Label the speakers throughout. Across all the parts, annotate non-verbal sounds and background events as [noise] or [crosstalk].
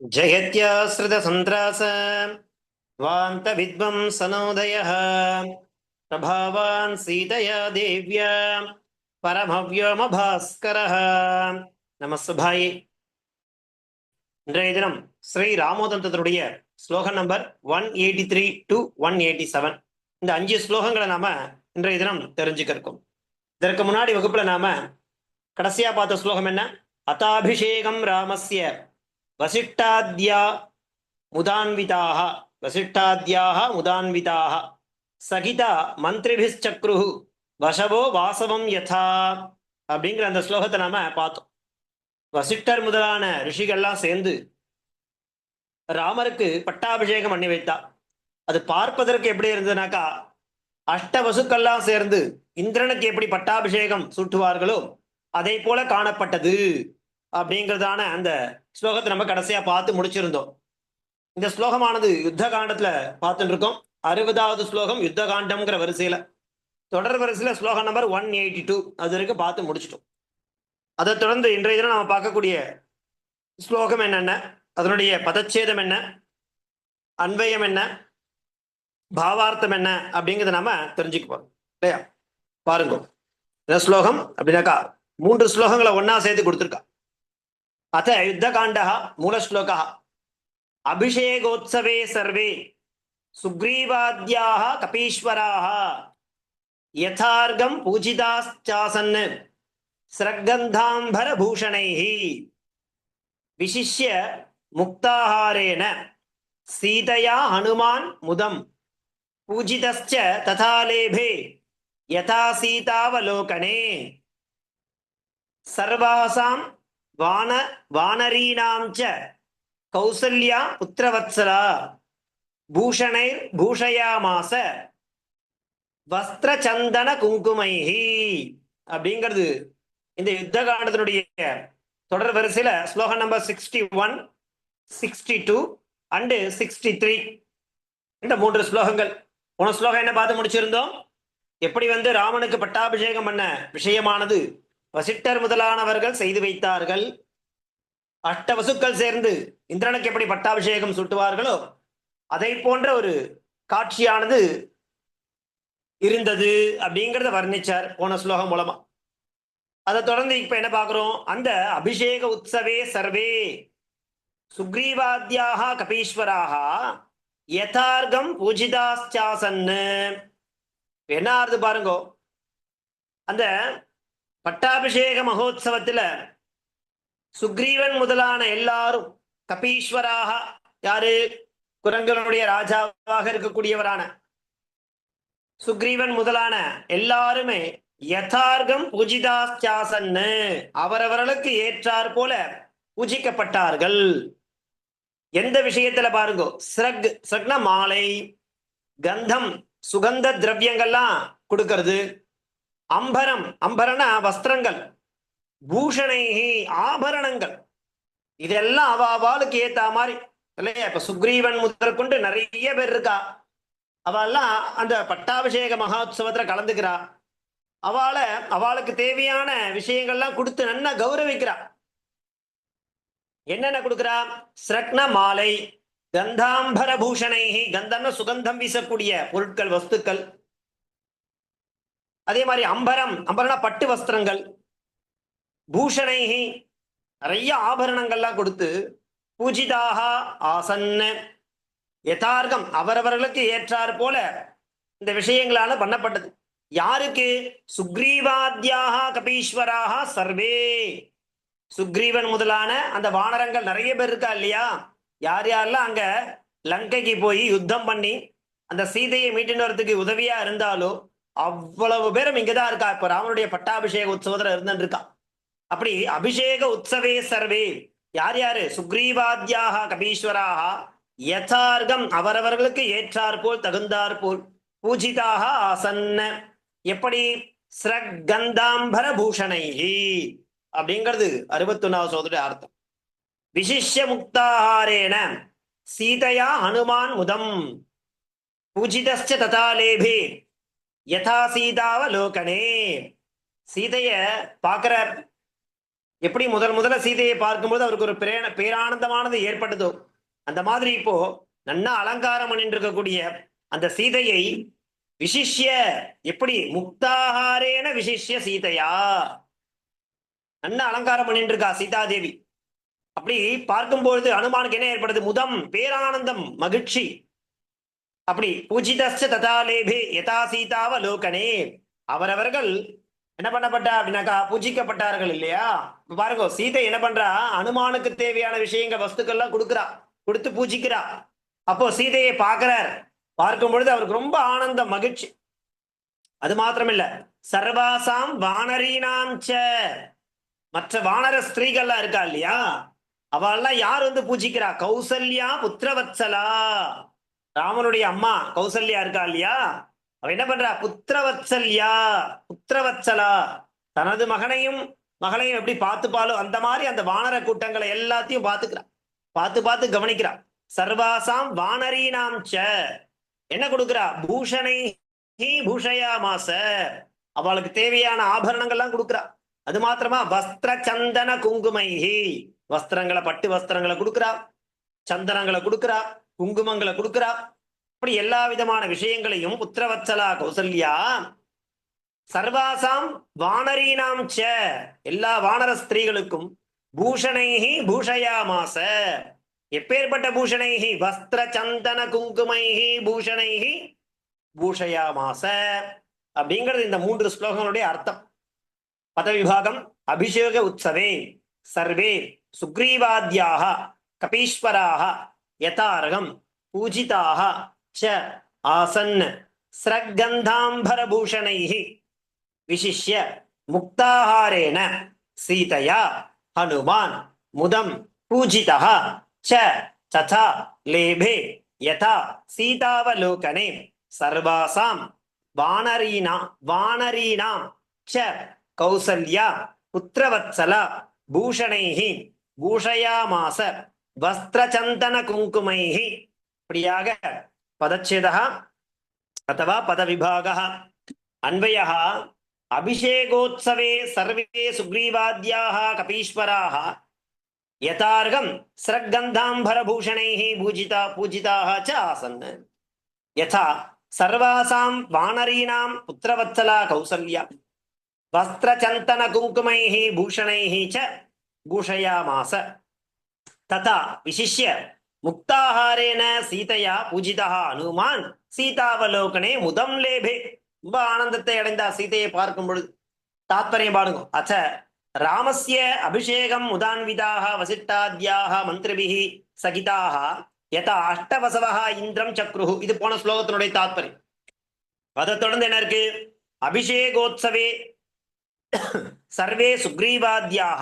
Speaker 1: जयत्याश्रितसन्त्रास वान्तविद्वंसनोदयः प्रभावान् सीतया देव्या பரமவ்யோமபாஸ்கரः நமஸ்துபாயே இன்றைய தினம் ஸ்ரீ ராமோதந்தத்தினுடைய ஸ்லோகம் number one eighty three to one eighty seven இந்த அஞ்சு ஸ்லோகங்களை நாம இன்றைய தினம் தெரிஞ்சுக்க இருக்கோம் இதற்கு முன்னாடி வகுப்புல நாம கடைசியா பார்த்த ஸ்லோகம் என்ன அதாபிஷேகம் ராமஸ்ய வசிஷ்டாத்யா முதான்விதாக வசிஷ்டாத்யாக முதான்விதாக சகிதா மந்திரிபிச்சக்ரு வசவோ வாசவம் யதா அப்படிங்கிற அந்த ஸ்லோகத்தை நாம பார்த்தோம். வசிஷ்டர் முதலான ரிஷிகள்லாம் சேர்ந்து ராமருக்கு பட்டாபிஷேகம் பண்ணி வைத்தா. அது பார்ப்பதற்கு எப்படி இருந்ததுனாக்கா அஷ்ட வசுக்கள்லாம் சேர்ந்து இந்திரனுக்கு எப்படி பட்டாபிஷேகம் சூட்டுவார்களோ அதே போல காணப்பட்டது. அப்படிங்கிறதான அந்த ஸ்லோகத்தை நம்ம கடைசியா பார்த்து முடிச்சிருந்தோம். இந்த ஸ்லோகமானது யுத்த காண்டத்துல பார்த்துட்டு இருக்கோம் அறுபதாவது ஸ்லோகம் யுத்த காண்டம்ங்கிற வரிசையில. தொடர் வரிசையில ஸ்லோகம் நம்பர் ஒன் எயிட்டி டூ அது வரைக்கும் பார்த்து முடிச்சிட்டோம். அதை தொடர்ந்து இன்றைய தினம் நம்ம பார்க்கக்கூடிய ஸ்லோகம் என்னென்ன? அதனுடைய பதச்சேதம் என்ன? அன்வயம் என்ன? பாவார்த்தம் என்ன? அப்படிங்கிறத நாம தெரிஞ்சுக்க போறோம். இல்லையா? பாருங்க. இந்த ஸ்லோகம் அப்படின்னாக்கா மூன்று ஸ்லோகங்களை ஒன்னா சேர்த்து கொடுத்துருக்கா. அத்த யுத்தகாண்டா மூலஸ்லோகா அபிஷேகோத்சவே சர்வே சுக்ரீவாத்யாக கபீஸ்வராக யதார்கம் பூஜிதாச்சாசன் ஸ்ரக்கந்தாம்பர பூஷணைः விசிஷ்ய முக்தாஹாரேண சீதையா ஹனுமான் முதம் பூஜிதஸ்ச ததா லேபே யதா சீதாவலோகனே சர்வாசாம் வான வானரீணாம் ச கௌசல்யா புத்திரவத்சலா பூஷணைர் பூஷயாமாச வஸ்திரச்சந்தன குங்குமைஹி அப்படிங்கிறது இந்த யுத்த காண்டத்தினுடைய தொடர் வரிசையில ஸ்லோகம் number sixty one sixty two and sixty three இந்த மூன்று ஸ்லோகங்கள். போன ஸ்லோகம் என்ன பார்த்து முடிச்சிருந்தோம்? எப்படி வந்து ராமனுக்கு பட்டாபிஷேகம் பண்ண விஷயமானது? வசிட்டர் முதலானவர்கள் செய்து வைத்தார்கள். அஷ்ட வசுக்கள் சேர்ந்து இந்திரனுக்கு எப்படி பட்டாபிஷேகம் சுட்டுவார்களோ அதை போன்ற ஒரு காட்சியானது இருந்தது அப்படிங்கிறத வர்ணிச்சார் போன ஸ்லோகம் மூலமா. அதை தொடர்ந்து இப்ப என்ன பாக்குறோம் அந்த அபிஷேக உற்சவே சர்வே சுக்ரீவாத்யாக கபீஸ்வராக யதார்க்கம் பூஜிதாச்சாசன்னு என்ன ஆறுது பாருங்கோ? அந்த பட்டாபிஷேக மகோத்சவத்துல சுக்ரீவன் முதலான எல்லாரும் கபீஸ்வராக யாரு? குரங்களுடைய ராஜாவாக இருக்கக்கூடியவரான சுக்ரீவன் முதலான எல்லாருமே யதார்க்கம் பூஜிதாஸ்தியாசன்னு அவரவர்களுக்கு ஏற்றார் போல பூஜிக்கப்பட்டார்கள். எந்த விஷயத்துல பாருங்க ஸ்ரக் ஸ்ரக்ன மாலை கந்தம் சுகந்த திரவியங்கள்லாம் கொடுக்கறது. அம்பரம் அம்பரனா வஸ்திரங்கள் பூஷணைகி ஆபரணங்கள். இதெல்லாம் அவ அவளுக்கு ஏத்த மாதிரி இல்லையா? இப்ப சுக்ரீவன் முதற்கொண்டு நிறைய பேர் இருக்கா. அவெல்லாம் அந்த பட்டாபிஷேக மகோத்சவத்துல கலந்துக்கிறா. அவளை அவளுக்கு தேவையான விஷயங்கள்லாம் கொடுத்து நல்லா கௌரவிக்கிறா. என்னென்ன கொடுக்குறா? ஸ்ரக்ன மாலை கந்தாம்பர பூஷணை கந்தம்னு சுகந்தம் வீசக்கூடிய பொருட்கள் வஸ்துக்கள் அதே மாதிரி அம்பரம் அம்பரம்னா பட்டு வஸ்திரங்கள் பூஷணை நிறைய ஆபரணங்கள்லாம் கொடுத்து பூஜிதாக ஆசன்ன யதார்த்தம் அவரவர்களுக்கு ஏற்றார் போல இந்த விஷயங்களால பண்ணப்பட்டது. யாருக்கு? சுக்ரீவாத்யாக கபீஸ்வராக சர்வே. சுக்ரீவன் முதலான அந்த வானரங்கள் நிறைய பேர் இருக்கா இல்லையா? யார் யாரெல்லாம் அங்க லங்கைக்கு போய் யுத்தம் பண்ணி அந்த சீதையை மீட்டின்னு வரதுக்கு உதவியா இருந்தாலோ அவ்வளவு பேரும் இங்கதான் இருக்கா? இப்ப ராமனுடைய பட்டாபிஷேக உற்சவத்துல இருந்துட்டு இருக்கா அப்படி அபிஷேக உற்சவே சர்வே. யார் யாரு? சுக்ரீவாத்யாக கபீஸ்வராக யதார்த்தம் அவரவர்களுக்கு ஏற்றார் போல் தகுந்தார் போல். பூஜிதாக ஆசன்ன. எப்படி? ஸ்ரகந்தாம்பர பூஷணைஹி அப்படிங்கிறது அறுபத்தொன்னாவது சோதருடைய அர்த்தம். விசிஷ்ய முக்தாஹாரேன சீதையா ஹனுமான் முதம். பூஜிதஸ்ச ததாலேபே. யதா சீதாவலோகனே. சீதைய பார்க்குற எப்படி முதல் முதல்ல சீதையை பார்க்கும்போது அவருக்கு ஒரு பிரேண பேரானந்தமானது ஏற்பட்டதோ அந்த மாதிரி இப்போ நன்னா அலங்காரம் பண்ணிட்டு இருக்கக்கூடிய அந்த சீதையை விசிஷ்ய எப்படி முக்தாகாரேன விசிஷ்ய சீதையா? நன்னா அலங்காரம் பண்ணிட்டு இருக்கா சீதாதேவி. அப்படி பார்க்கும்பொழுது அனுமானுக்கு என்ன ஏற்படுது? முதம் பேரானந்தம் மகிழ்ச்சி. அப்படி பூஜிதஸ்ச ததாலேபே யதா சீதாவ லோகனே அவரவர்கள் என்ன பண்ணப்பட்டா அப்படின்னாக்கா பூஜிக்கப்பட்டார்கள் இல்லையா? பாருங்க சீதை என்ன பண்றா? அனுமானுக்கு தேவையான விஷயங்கள் வஸ்துக்கள்லாம் கொடுக்குறா. கொடுத்து பூஜிக்கிறா. அப்போ சீதையை பார்க்கிறார். பார்க்கும் பொழுது அவருக்கு ரொம்ப ஆனந்தம் மகிழ்ச்சி. அது மாத்திரமில்ல சர்வாசாம் வானரீனாம் ச. மற்ற வானர ஸ்திரீகள்லாம் இருக்கா இல்லையா? அவெல்லாம் யார் வந்து பூஜிக்கிறா? கௌசல்யா புத்திரவத்சலா. ராமனுடைய அம்மா கௌசல்யா இருக்கா இல்லையா? அவ என்ன பண்றா? புத்திரவத்சல்யா புத்திரவத்சலா. தனது மகனையும் மகளையும் எப்படி பார்த்துப்பாலோ அந்த மாதிரி அந்த வானர கூட்டங்களை எல்லாத்தையும் பார்த்துக்கிறா. பார்த்து பார்த்து கவனிக்கிறா. சர்வாசாம் வானரீனாம் ச. என்ன கொடுக்குறா? பூஷணை பூஷயா மாச. அவளுக்கு தேவையான ஆபரணங்கள்லாம் கொடுக்குறா. அது மாத்திரமா வஸ்திர சந்தன குங்குமைஹி. வஸ்திரங்களை பட்டு வஸ்திரங்களை கொடுக்குறா. சந்தனங்களை கொடுக்குறா. குங்குமங்களை கொடுக்குறா. அப்படி எல்லா விதமான விஷயங்களையும் புத்திரவத்சலா கௌசல்யா. சர்வாசாம் வானரீனாம் ச. எல்லா வானர ஸ்திரீகளுக்கும் பூஷணைஹி பூஷயாமாச. எப்பேற்பட்ட பூஷணைஹி? வஸ்திர சந்தன குங்குமைஹி பூஷணைஹி பூஷயாமாச. அப்படிங்கிறது இந்த மூன்று ஸ்லோகங்களுடைய அர்த்தம். பதவிபாகம் அபிஷேக உற்சவே சர்வே சுக்ரீவாத்யாக கபீஸ்வராக யதார்கம் பூஜிதாக ச ஆசன் ஸ்ரக்கந்தாம்பரபூஷணைः விசிஷ்ய முக்தாஹாரேன சீதையா ஹனுமான் முதம் பூஜிதः ச ததா லேபே யதா சீதாவலோகனே சர்வாசாம் வானரீனா வானரீனாம் ச கௌசல்யா புத்திரவத்சலா பூஷணைः பூஷயாமாச வஸ்திரச்சந்தன குங்குமைஹி இப்படியாக பதச்சேதா அத்தவா பதவிபாக அன்வய அபிஷேகோத்சவே சர்வே சுக்ரீவாத்யாக கபீஸ்வராக யதார்கம் ஸ்ரக்கந்தாம்பரபூஷணைः பூஜிதா பூஜிதாக ச ஆசன். யதா சர்வாசாம் வானரீணாம் புத்திரவத்சலா கௌசல்யா. வஸ்திரச்சந்தன குங்குமைः பூஷணைः ச பூஷயாமாச. ததா விசிஷ்ய முக்தாஹாரேன சீதையா பூஜிதா அனுமான் சீதாவலோகனே முதம் லேபே ரொம்ப ஆனந்தத்தை அடைந்தா சீதையை பார்க்கும் பொழுது தாத்பரியம் பாடுங்க. அச்ச ராமஸ்ய அபிஷேகம் உதான்விதாக வசிட்டாத்யாக மந்திரிபிகி சகிதாக யதா அஷ்டவசவா இந்திரம் சக்ருஹு. இது போன ஸ்லோகத்தினுடைய தாத்பரியம். அதை தொடர்ந்து என்ன இருக்கு? அபிஷேகோத்சவே [coughs] சர்வே சுக்ரீவாத்யாக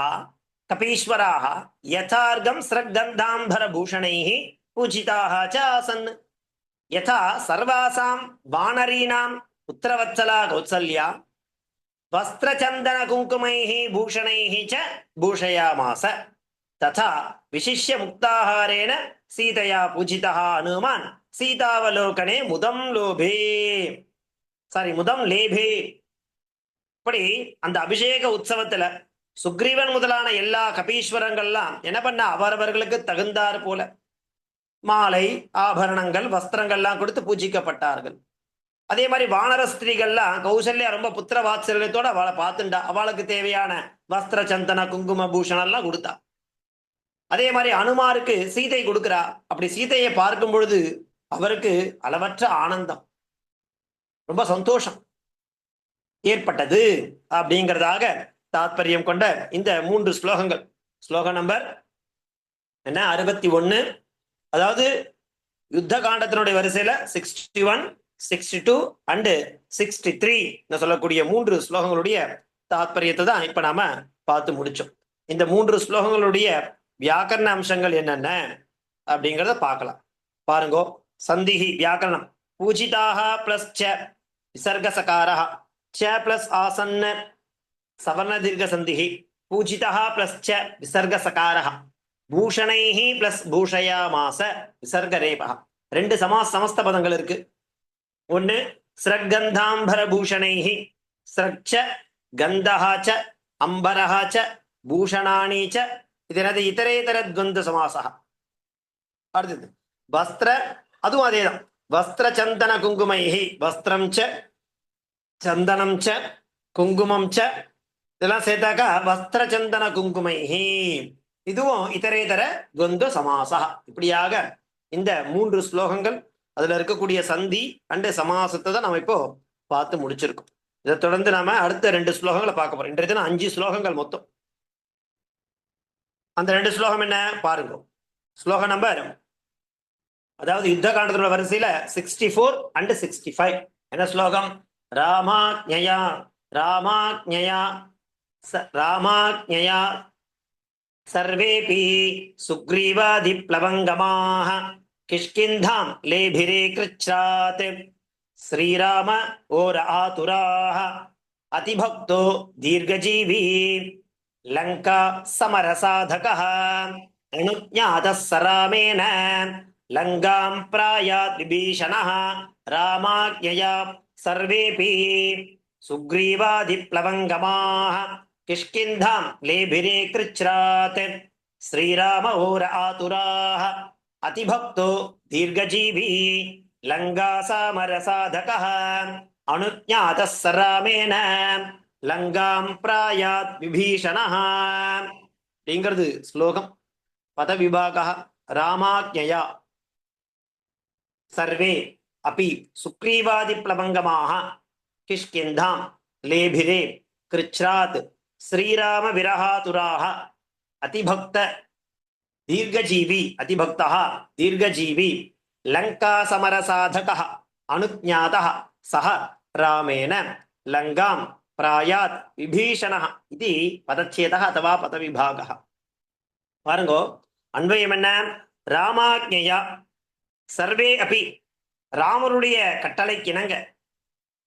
Speaker 1: कपीश्वराः यथार्घं स्रग्गन्धाम्बरभूषणैः पूजिताः च आसन् यथा सर्वासां वानरीणां पुत्रवत्सला कौसल्या वस्त्रचन्दनकुङ्कुमैः भूषणैः च भूषयामास तथा विशिष्य मुक्ताहारेण सीतया पूजितः हनुमान् सीतावलोकने मुदं लोभे சாரி முதம் லேபே இப்படி அந்த அபிஷேக உற்சவத்துல சுக்ரீவன் முதலான எல்லா கபீஸ்வரங்கள்லாம் என்ன பண்ண? அவரவர்களுக்கு தகுந்தாறு போல. மாலை ஆபரணங்கள் வஸ்திரங்கள்லாம் கொடுத்து பூஜிக்கப்பட்டார்கள். அதே மாதிரி வானர ஸ்திரீகள்லாம் கௌசல்யா ரொம்ப புத்திர வாத்சல்யத்தோட அவளை பார்த்துண்டா. அவளுக்கு தேவையான வஸ்திர சந்தன குங்கும பூஷணம் எல்லாம் கொடுத்தா. அதே மாதிரி அனுமாருக்கு சீதை கொடுக்குறா. அப்படி சீதையை பார்க்கும் பொழுது அவருக்கு அளவற்ற ஆனந்தம். ரொம்ப சந்தோஷம். ஏற்பட்டது அப்படிங்கிறதாக தாத்பரியம் கொண்ட இந்த மூன்று ஸ்லோகங்கள். ஸ்லோகம் நம்பர் என்ன? அறுபத்தி ஒன்னு அதாவது யுத்த காண்டத்தினுடைய வரிசையில sixty one sixty two and sixty three சொல்லக்கூடிய மூன்று ஸ்லோகங்களுடைய தாத்பரியத்தை தான் இப்ப நாம பார்த்து முடிச்சோம். இந்த மூன்று ஸ்லோகங்களுடைய வியாக்கரண அம்சங்கள் என்னென்ன அப்படிங்கிறத பார்க்கலாம். பாருங்கோ. சந்திஹி வியாக்கரணம். பூஜிதாக பிளஸ் ச விசர்கசகாரா ச பிளஸ் ஆசன்ன. சவர்ணதீர்கசந்திஹி பூஜிதா பிளஸ் ச விசர்கசகாரா பூஷணைஹி பிளஸ் பூஷயாமாச விசர்கரேபா ரெண்டு சமா சமஸ்த பதங்கள் இருக்கு. ஒன்று ஸ்ரக்கந்தாம்பர பூஷணைஹி ஸ்ரக்ஷ கந்தஹாச்ச அம்பரஹாச்ச பூஷணானீச்ச இது எனது இதரேதர துவந்த சமாசா அடுத்தது வஸ்திர அதுவும் அதேதான். வஸ்திர சந்தன குங்குமைஹி வஸ்திரம் ச சந்தனம் ச குங்குமம் ச இதெல்லாம் சேர்த்தாக்கா வஸ்திர சந்தன குங்குமைஹி. இதுவும் இதரேதர துவந்த சமாசா. இப்படியாக இந்த மூன்று ஸ்லோகங்கள் அதுல இருக்கக்கூடிய சந்தி அண்டு சமாசத்தை தான் நம்ம இப்போ பார்த்து முடிச்சிருக்கோம். இதை தொடர்ந்து நாம அடுத்த ரெண்டு ஸ்லோகங்களை பார்க்க போறோம். இன்றைய தினம் அஞ்சு ஸ்லோகங்கள் மொத்தம். அந்த ரெண்டு ஸ்லோகம் என்ன? பாருங்க. ஸ்லோகம் நம்பர் அதாவது யுத்த காண்டத்தோட வரிசையில sixty four and sixty five. என்ன ஸ்லோகம்? ராமாஜயா ராமாஜயா రామాజ్ఞయా సర్వేపి సుగ్రీవాది ప్లవంగమాః కిష్కింధాం లేభిరే కృచ్ఛాత్ శ్రీరామ ఓర ఆతురాః అతిభక్తో దీర్ఘజీవి. లంకా సమర సాధక అనుజ్ఞాత సరామేణ లంగాం ప్రాయాత్ విభీషణ రామాజ్ఞయా సర్వేపి సుగ్రీవాది लेभिरे कृच्छ्रात् श्रीराम ओर आतुराः अतिभक्तो दीर्घजीवी लङ्गासामरसाधकः अनुज्ञातः स रामेण லங்காம் பிராயாத் விபீஷணः அப்படிங்கிறது ஸ்லோகம் பத விபாக ராமாஜயா சர்வே அப்பி சுக்ரீவாதி பிளவங்கமாக கிஷ்கிந்தாம் லேபிரே கிருச்ராத் श्रीरामविरहातुराः। अतिभक्त, दीर्घजीवी, अतिभक्तः, दीर्घजीवी, लङ्कासमरसाधकः, अनुज्ञातः सः रामेण लङ्कां प्रायात्, विभीषणः इति पदच्छेदः अथवा पदविभागः। பாருங்கோ அன்வயம் என்ன ராமாஜ்யா சர்வே அப்பி ராமருடைய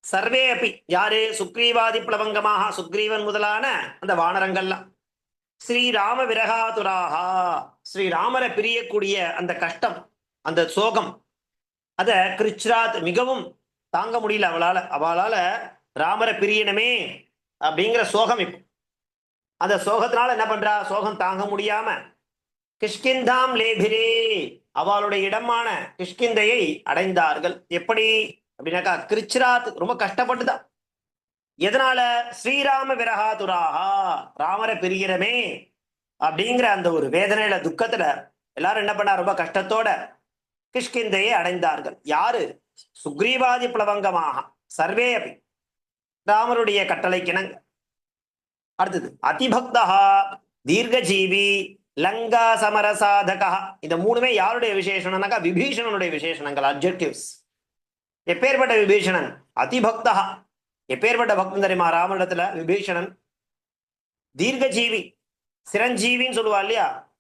Speaker 1: சர்வே அப்படி யாரு சுக்ரீவாதி பிளவங்கமாக சுக்ரீவன் முதலான அந்த வானரங்கள்லாம். ஸ்ரீராம விரகாதுராகா ஸ்ரீராமரை பிரியக்கூடிய அந்த கஷ்டம் அந்த சோகம் அத கிருச்ராத் மிகவும் தாங்க முடியல அவளால. அவளால ராமரை பிரியணுமே அப்படிங்கிற சோகம் இப்போ. அந்த சோகத்தினால என்ன பண்றா? சோகம் தாங்க முடியாம கிஷ்கிந்தாம் லேபிரே. அவளுடைய இடமான கிஷ்கிந்தையை அடைந்தார்கள். எப்படி? அப்படின்னாக்கா கிருச்சிராத் ரொம்ப கஷ்டப்பட்டுதான். எதனால? ஸ்ரீராம விரகாதுராகா ராமரை பிரிகிறமே அப்படிங்கிற அந்த ஒரு வேதனையில துக்கத்துல எல்லாரும் என்ன பண்ணா ரொம்ப கஷ்டத்தோட கிஷ்கிந்தையை அடைந்தார்கள். யாரு? சுக்ரீவாதி பிளவங்கமாக சர்வே அபி ராமருடைய கட்டளைக்கிணங்க. அடுத்தது அதிபக்தா தீர்க்கஜீவி லங்கா சமரசாதகா இந்த மூணுமே யாருடைய விசேஷணம்னாக்கா விபீஷணனுடைய விசேஷணங்கள் அப்ஜெக்டிவ்ஸ் எப்பேற்பட்ட விபீஷணன்? அதிபக்தா. எப்பேற்பட்ட பக்தன் தெரியுமா? ராமனிடத்துல விபீஷணன். தீர்க்கஜீவி. சிரஞ்சீவின்னு சொல்லுவா இல்லையா?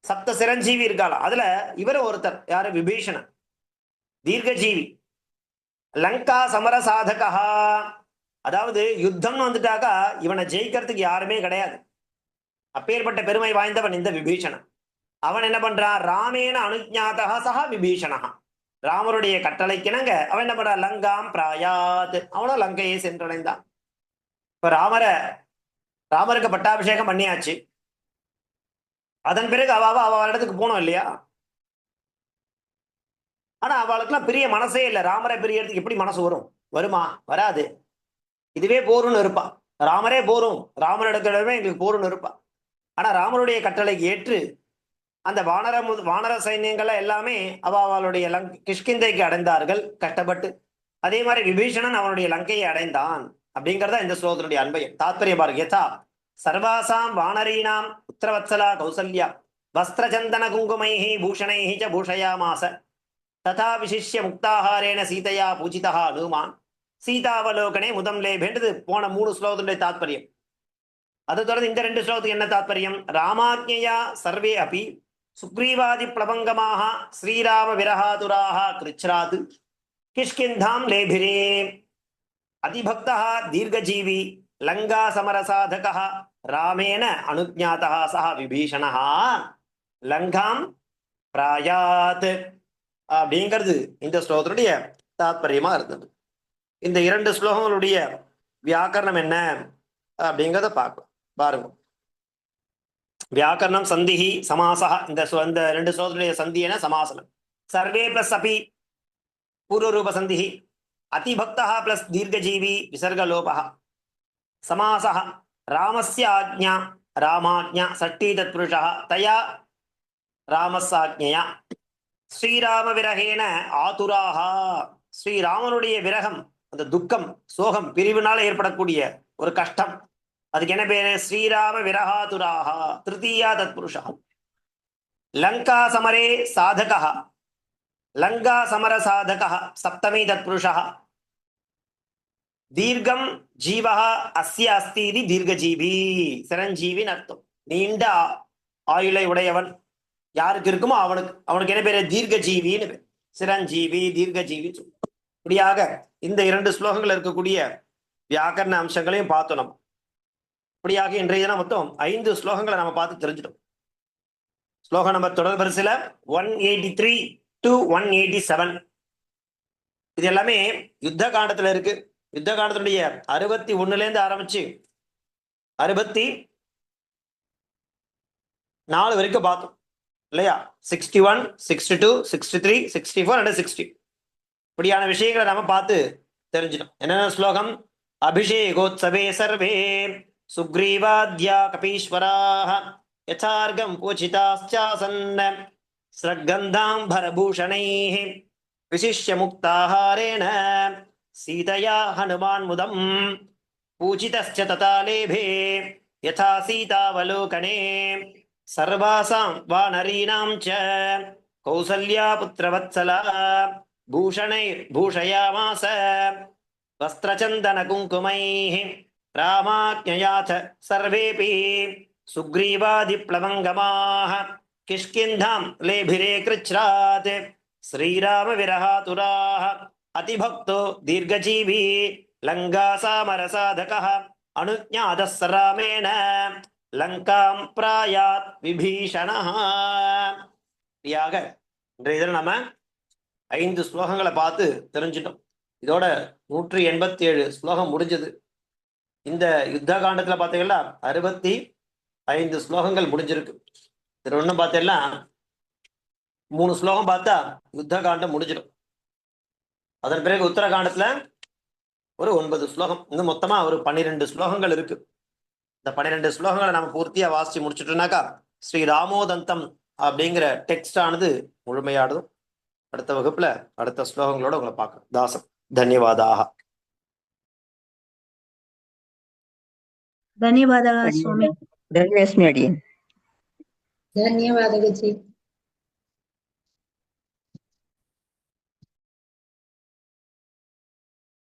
Speaker 1: சப்த சிரஞ்சீவி இருக்காளா? அதுல இவர் ஒருத்தர். யாரு? விபீஷணன். தீர்க்கஜீவி. லங்கா சமர சாதகா. அதாவது யுத்தம்னு வந்துட்டாக்கா இவனை ஜெயிக்கிறதுக்கு யாருமே கிடையாது. அப்பேற்பட்ட பெருமை வாய்ந்தவன் இந்த விபீஷணன். அவன் என்ன பண்றான்? ராமேன அனுஜாதா சஹா விபீஷணா ராமருடைய கட்டளைக்கிணங்க. அவன் என்ன பண்றான்? லங்காம் பிராயாத். அவனும் லங்கையை சென்றடைந்தான். இப்ப ராமரை ராமருக்கு பட்டாபிஷேகம் பண்ணியாச்சு. அதன் பிறகு அவாவ அவ இடத்துக்கு போனோம் இல்லையா? ஆனா அவளுக்குலாம் பெரிய மனசே இல்லை. ராமரை பிரியறதுக்கு எப்படி மனசு வரும்? வருமா? வராது. இதுவே போரும்னு இருப்பா. ராமரே போரும். ராமரிடத்திடமே எங்களுக்கு போரும்னு இருப்பா. ஆனா ராமருடைய கட்டளைக்கு ஏற்று அந்த வானர மு- வானர சைன்யங்கள் எல்லாமே அவ அவளுடைய லங் கிஷ்கிந்தைக்கு அடைந்தார்கள் கஷ்டப்பட்டு அதே மாதிரி விபீஷணன் அவனுடைய லங்கையை அடைந்தான் அப்படிங்கிறதா இந்த ஸ்லோகத்தினுடைய அன்பையும். தாத்பரிய பாருங்க யதா சர்வாசாம் வானரீனாம் உத்தரவத்சலா கௌசல்யா வஸ்திரச்சந்தன குங்குமைஹி பூஷணைஹி ச பூஷயாமாச ததா விசிஷ்ய முக்தாகாரேன சீதையா பூஜிதா அனுமான் சீதாவலோகனே முதம் லேபேன்றது போன மூணு ஸ்லோகத்துடைய தாத்பரியம். அது தொடர்ந்து இந்த ரெண்டு ஸ்லோகத்துக்கு என்ன தாத்பரியம்? ராமாஜ்யா சர்வே அப்பி சுக்ரீவாதி பிளபங்கமாக ஸ்ரீராம விரகாதுராக கிருச்ராத் கிஷ்கிந்தாம் லேபிரே. அதிபக்தா தீர்க்கஜீவி லங்கா சமரசாதக ராமேன அனுஜாதா சஹ விபீஷணா. லங்காம் பிராயாத். அப்படிங்கிறது இந்த ஸ்லோகத்தினுடைய தாத்பரியமா இருந்தது. இந்த இரண்டு ஸ்லோகங்களுடைய வியாக்கரணம் என்ன? அப்படிங்கிறத பார்க்கலாம். பாருங்க. வியாக்கரணம் சந்திஹி சமாசா இந்த ஸ்லோ- இந்த ரெண்டு ஸ்லோகத்துடைய சந்தி என சமாசனம். சர்வே பிளஸ் அபி பூர்வரூப சந்திஹி. அதிபக்தா பிளஸ் தீர்க்கஜீவி விசர்கலோபா சமாசா ராமஸ்ய ஆக்ஞா ராமாஜ்ஞா சட்டி தத்புருஷா தயா ராமஸ்யாஜ்ஞயா. ஸ்ரீராம விரகேன ஆதுராக ஸ்ரீராமனுடைய விரகம் அந்த துக்கம் சோகம் பிரிவினால் ஏற்படக்கூடிய ஒரு கஷ்டம். அதுக்கு என்ன பேரு? ஸ்ரீராம விரகாதுராக திருத்தீயா தத்புருஷா. லங்கா சமரே சாதகா. லங்கா சமர சாதகா சப்தமி தத்புருஷா. தீர்க்கம் ஜீவः அஸ்ய அஸ்தி இது தீர்க்கஜீவி. சிரஞ்சீவின் அர்த்தம். நீண்ட ஆயுளை உடையவன் யாருக்கு இருக்குமோ அவனுக்கு. அவனுக்கு என்ன பேரு? தீர்க்கஜீவின்னு பேர். சிரஞ்சீவி தீர்க்கஜீவி இப்படியாக இந்த இரண்டு ஸ்லோகங்கள் இருக்கக்கூடிய வியாக்கரண அம்சங்களையும் பார்த்தோம் நம்ம. இப்படியாக இன்றைய தினம் மொத்தம் ஐந்து ஸ்லோகங்களை நம்ம பார்த்து தெரிஞ்சிட்டோம். ஸ்லோகம் நம்பர் தொடர் வரிசையில one eighty three to one eighty seven இது எல்லாமே யுத்த காண்டத்துல இருக்கு. யுத்த காண்டத்தினுடைய அறுபத்தி ஒண்ணுல இருந்து ஆரம்பிச்சு அறுபத்தி நாலு வரைக்கும் பார்த்தோம். இல்லையா? Sixty one sixty two sixty three sixty four and sixty இப்படியான விஷயங்களை நாம பார்த்து தெரிஞ்சிடும் என்னென்ன ஸ்லோகம்? அபிஷேகோத்சவே சர்வே. सुग्रीवाद्या कपीश्वराः यथार्घं पूजिताश्चासन् स्रग्गन्धाम्भरभूषणैः विशिष्य मुक्ताहारेण सीतया हनुमान्मुदम् पूजितश्च तथा लेभे यथा सीतावलोकने सर्वासां वानरीणां च कौसल्यापुत्रवत्सला भूषणैर्भूषयामास वस्त्रचन्दनकुङ्कुमैः रामाज्ञया च सर्वेऽपि सुग्रीवादिप्लवङ्गमाः किष्किन्धां लेभिरे कृच्छ्रात् श्रीरामविरहातुराः अतिभक्तो दीर्घजीवी लङ्कासामरसाधकः अनुज्ञातः स रामेण லங்காம் பிராயாத் விபீஷணः இப்படியாக இன்றைய தினம் நம்ம ஐந்து ஸ்லோகங்களை பார்த்து தெரிஞ்சிட்டோம் இதோட நூற்றி எண்பத்தி ஏழு ஸ்லோகம் முடிஞ்சது இந்த யுத்த காண்டத்துல பார்த்தீங்கன்னா அறுபத்தி ஐந்து ஸ்லோகங்கள் முடிஞ்சிருக்கு. இதுல ஒண்ணு பார்த்தீங்கன்னா மூணு ஸ்லோகம் பார்த்தா யுத்த காண்டம் முடிஞ்சிடும். அதன் பிறகு உத்தரகாண்டத்துல ஒரு ஒன்பது ஸ்லோகம். இன்னும் மொத்தமா ஒரு பன்னிரெண்டு ஸ்லோகங்கள் இருக்கு. இந்த பன்னிரெண்டு ஸ்லோகங்களை நம்ம பூர்த்தியா வாசிச்சு முடிச்சுட்டோம்னாக்கா ஸ்ரீ ராமோதந்தம் அப்படிங்கிற டெக்ஸ்ட் ஆனது முழுமையாடுதும் அடுத்த வகுப்புல அடுத்த ஸ்லோகங்களோட உங்களை பார்க்கணும் தாசம். தன்யவாதாக
Speaker 2: ಧನ್ಯವಾದಗಳು ಸ್ವಾಮಿ
Speaker 3: ಧನ್ಯಸ್ಮಿ ಅಡಿಯನ್
Speaker 4: ಧನ್ಯವಾದಗಳು ಜಿ